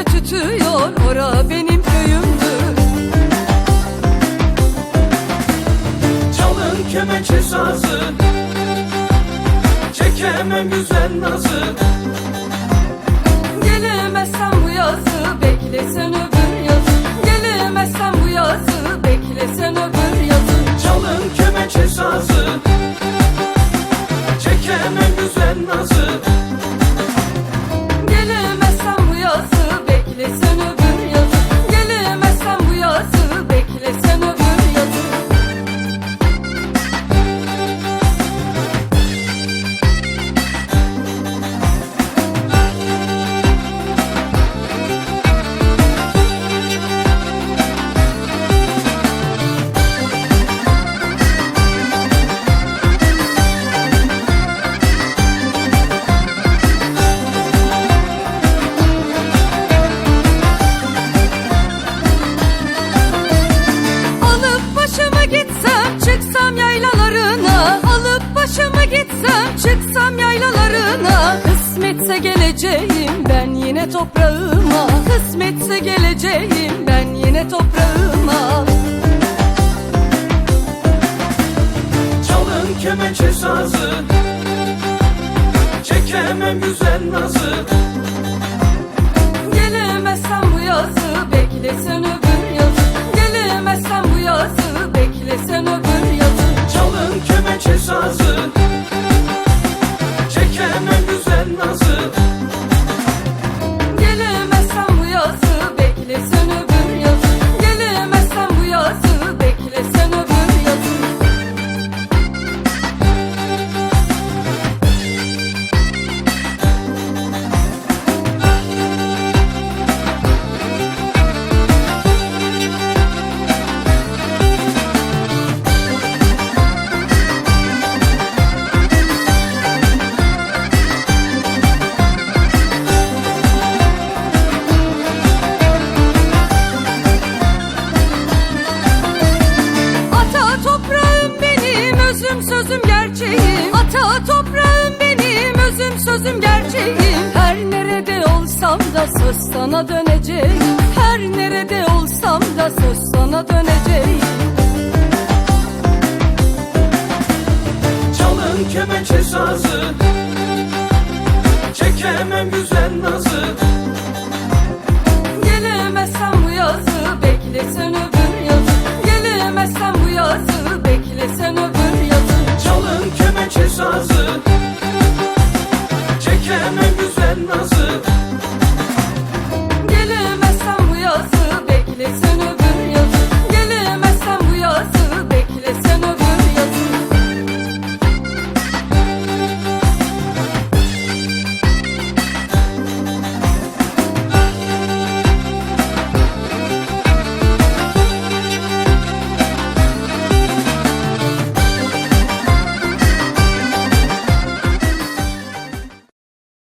gözümde tütüyor ora benim köyümdür. Çalın kemençe sazı Çekemem güzel nazı. Gelemezsen bu yazı beklesen öbür yazı. Gelemezsen bu yazı beklesen öbür yazı. Çalın kemençe sazı Çekemem güzel nazı çıksam yaylalarına Alıp başımı gitsem çıksam yaylalarına. Kısmetse geleceğim ben yine toprağıma. Kısmetse geleceğim ben yine toprağıma. Çalın kemençe sazı Çekemem güzel nazı özüm sözüm gerçeğim. Ata toprağım benim özüm sözüm gerçeğim. Her nerede olsam da söz sana döneceğim. Her nerede olsam da söz sana döneceğim. Çalın kemençe sazı Çekemem güzel nazı. Gelemezsen bu yazı beklesen öbür sana